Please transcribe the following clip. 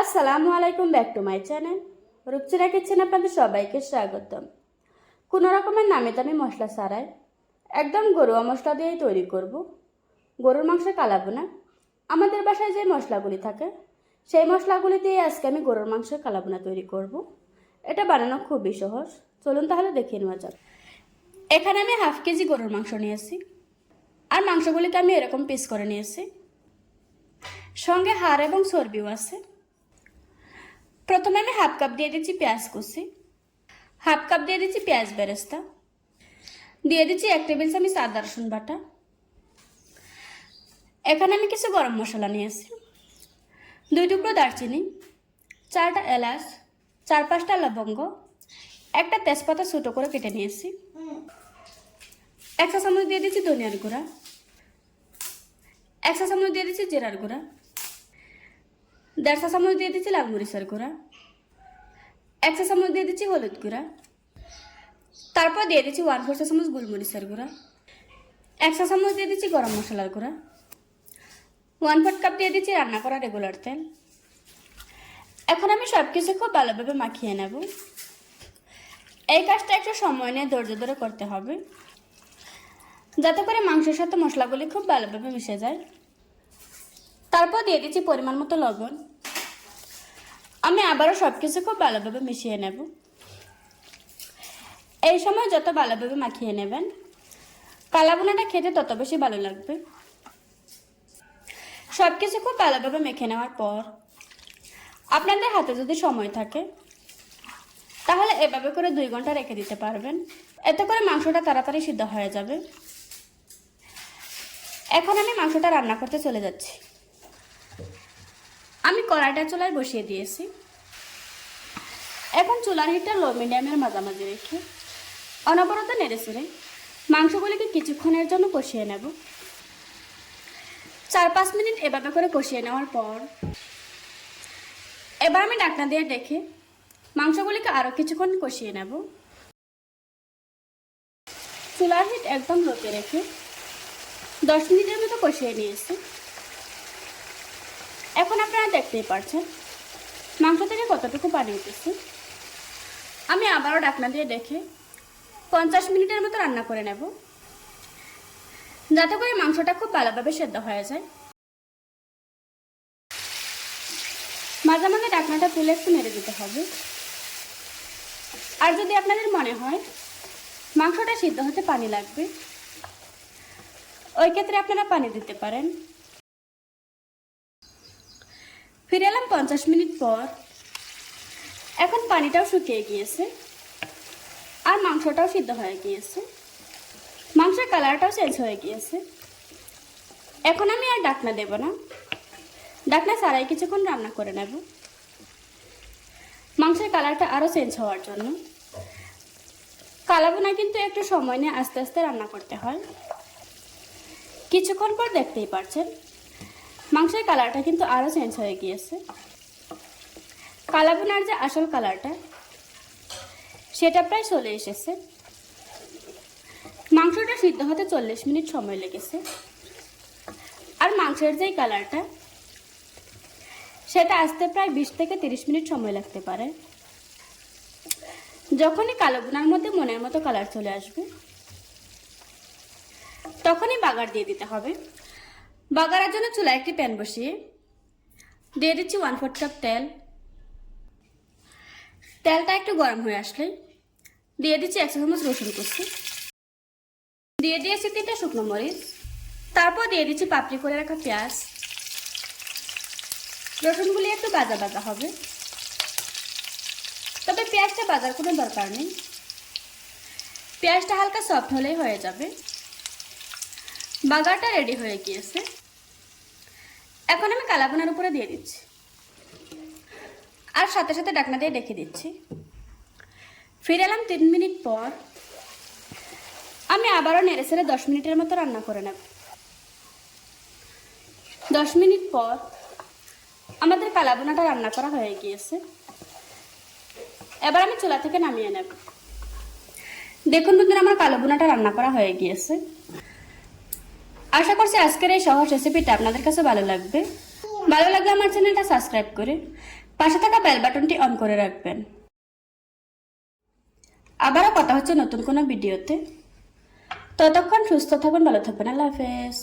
আসসালামু আলাইকুম, back to my channel. Rupchira kitchen আপনাদের সবাইকে স্বাগতম। কোনো রকমের নামে দামি মশলা ছাড়াই একদম গরুয়া মশলা দিয়েই তৈরি করব। গরুর মাংস কালাবো না। আমাদের বাসায় যে মশলাগুলি থাকে, সেই মশলাগুলি দিয়ে আজকে আমি গরুর মাংস কালাবোনা তৈরি করব। এটা বানানো খুবই সহজ। চলুন তাহলে দেখিয়ে নেওয়া যাক। এখানে আমি হাফ কেজি গরুর মাংস নিয়েছি। আর মাংসগুলিকে আমি এরকম পিস করে নিয়েছি। সঙ্গে হাড় এবং চর্বিও আছে। প্রথমে আমি হাফ কাপ দিয়ে দিচ্ছি পেঁয়াজ কুচি। হাফ কাপ দিয়ে দিচ্ছি পেঁয়াজ বেরেস্তা। দিয়ে দিচ্ছি এক টেবিল চামচ আদা রসুন বাটা। এখানে আমি কিছু গরম মশলা নিয়েছি। দুই টুকরো দারচিনি, চারটা এলাচ, চার পাঁচটা লবঙ্গ, একটা তেজপাতা ছোটো করে কেটে নিয়েছি। এক চা চামচ দিয়ে দিচ্ছি ধনিয়ার গুঁড়া। এক চা চামচ দিয়ে দিচ্ছি জিরার গুঁড়া। দেড় চা চামচ দিয়ে দিচ্ছি লাল মরিচের গুঁড়া। এক চা চামচ দিয়ে দিচ্ছি হলুদ গুঁড়া। তারপর দিয়ে দিচ্ছি ওয়ান ফোর চামচ গোলমরিচের গুঁড়া। একশো চামচ দিয়ে দিচ্ছি গরম মশলার গুঁড়া। ওয়ান ফোর্থ কাপ দিয়ে দিচ্ছি রান্না করা রেগুলার তেল। এখন আমি সব কিছু খুব ভালোভাবে মাখিয়ে নেব। এই কাজটা একটু সময় নিয়ে ধৈর্য ধরে করতে হবে। যাতে করে মাংসের সাথে মশলাগুলি খুব ভালোভাবে মিশে যায়। তারপর দিয়ে দিচ্ছি পরিমাণ মতো লবণ। আমি আবারও সব কিছু খুব ভালোভাবে মিশিয়ে নেব। এই সময় যত ভালোভাবে মাখিয়ে নেবেন, কালাবোনাটা খেতে তত বেশি ভালো লাগবে। সব কিছু খুব ভালোভাবে মেখে নেওয়ার পর, আপনাদের হাতে যদি সময় থাকে, তাহলে এভাবে করে দুই ঘণ্টা রেখে দিতে পারবেন। এতে করে মাংসটা তাড়াতাড়ি সিদ্ধ হয়ে যাবে। এখন আমি মাংসটা রান্না করতে চলে যাচ্ছি। আমি কড়াইটা চুলায় বসিয়ে দিয়েছি। এখন চুলার হিটটা লো মিডিয়ামের মাঝামাঝি রেখে অনবরত নেড়ে চেড়ে মাংসগুলিকে কিছুক্ষণের জন্য কষিয়ে নেব। চার পাঁচ মিনিট এভাবে করে কষিয়ে নেওয়ার পর এবার আমি ডাকনা দিয়ে দেখে মাংসগুলিকে আরও কিছুক্ষণ কষিয়ে নেব। চুলার হিট একদম লোতে রেখে দশ মিনিটের মতো কষিয়ে নিয়েছি। এখন আপনারা দেখতেই পারছেন। মাংস থেকে কতটুকু পানি উঠেছে? আমি আবারও ডাকনা দিয়ে দেখে পঞ্চাশ মিনিটের মতো রান্না করে নেব। যাতে করে মাংসটা খুব ভালোভাবে সেদ্ধ হয়ে যায়। মাঝে মাঝে ডাকনাটা তুলে একটু নেড়ে দিতে হবে। আর যদি আপনাদের মনে হয় মাংসটা সিদ্ধ হতে পানি লাগবে, ওই ক্ষেত্রে আপনারা পানি দিতে পারেন ফিরে এলাম পঞ্চাশ মিনিট পর। এখন পানিটাও শুকিয়ে গিয়েছে। আর মাংসটাও সিদ্ধ হয়ে গিয়েছে। মাংসের কালারটাও চেঞ্জ হয়ে গিয়েছে। এখন আমি আর ডাকনা দেব না। ডাকনা ছাড়াই কিছুক্ষণ রান্না করে নেব। মাংসের কালারটা আরও চেঞ্জ হওয়ার জন্য। কালাবোনা কিন্তু একটু সময় নিয়ে আস্তে আস্তে রান্না করতে হয়। কিছুক্ষণ পর দেখতেই পারছেন, মাংসের কালারটা কিন্তু আরও চেঞ্জ হয়ে গিয়েছে। কালাবোনার যে আসল কালারটা, সেটা প্রায় চলে এসেছে। মাংসটা সিদ্ধ হতে চল্লিশ মিনিট সময় লেগেছে। আর মাংসের যেই কালারটা, সেটা আসতে প্রায় বিশ থেকে তিরিশ মিনিট সময় লাগতে পারে। যখনই কালো বোনার মধ্যে মনের মতো কালার চলে আসবে, তখনই বাগার দিয়ে দিতে হবে। বাগারের জন্য চুলায় একটি প্যান বসিয়ে দিয়ে দিচ্ছি ওয়ান ফোর কাপ তেল। তেলটা একটু গরম হয়ে আসলে। দিয়ে দিচ্ছি একশো চামচ রসুন কুচি। দিয়ে দিয়েছি তিনটা শুকনো মরিচ। তারপর দিয়ে দিচ্ছি পাপড়ি করে রাখা পেঁয়াজ। রসুনগুলি একটু বাজা বাজা হবে। তবে পেঁয়াজটা বাজার কোনো দরকার নেই। পেঁয়াজটা হালকা সফট হলেই হয়ে যাবে। বাগারটা রেডি হয়ে গিয়েছে। এখন আমি কালাবোনার উপরে দিয়ে দিচ্ছি। আর সাথে সাথে ডাকনা দিয়ে রেখে দিচ্ছি। ফিরে এলাম তিন মিনিট পর। আমি আবারও নেড়ে ছেড়ে দশ মিনিটের মতো রান্না করে নেব। দশ মিনিট পর আমাদের কালাবোনাটা রান্না করা হয়ে গিয়েছে। এবার আমি চুলা থেকে নামিয়ে নেব। দেখুন বন্ধুরা, আমার কালো বোনাটা রান্না করা হয়ে গিয়েছে। আশা করছি আজকের এই সহজ রেসিপিটা আপনাদের কাছে ভালো লাগবে। ভালো লাগলে আমার চ্যানেলটা সাবস্ক্রাইব করে পাশে থাকা বেল বাটনটি অন করে রাখবেন। আবারও কথা হচ্ছে নতুন কোনো ভিডিওতে। ততক্ষণ সুস্থ থাকুন, ভালো থাকবেন আল্লাহ হাফেজ।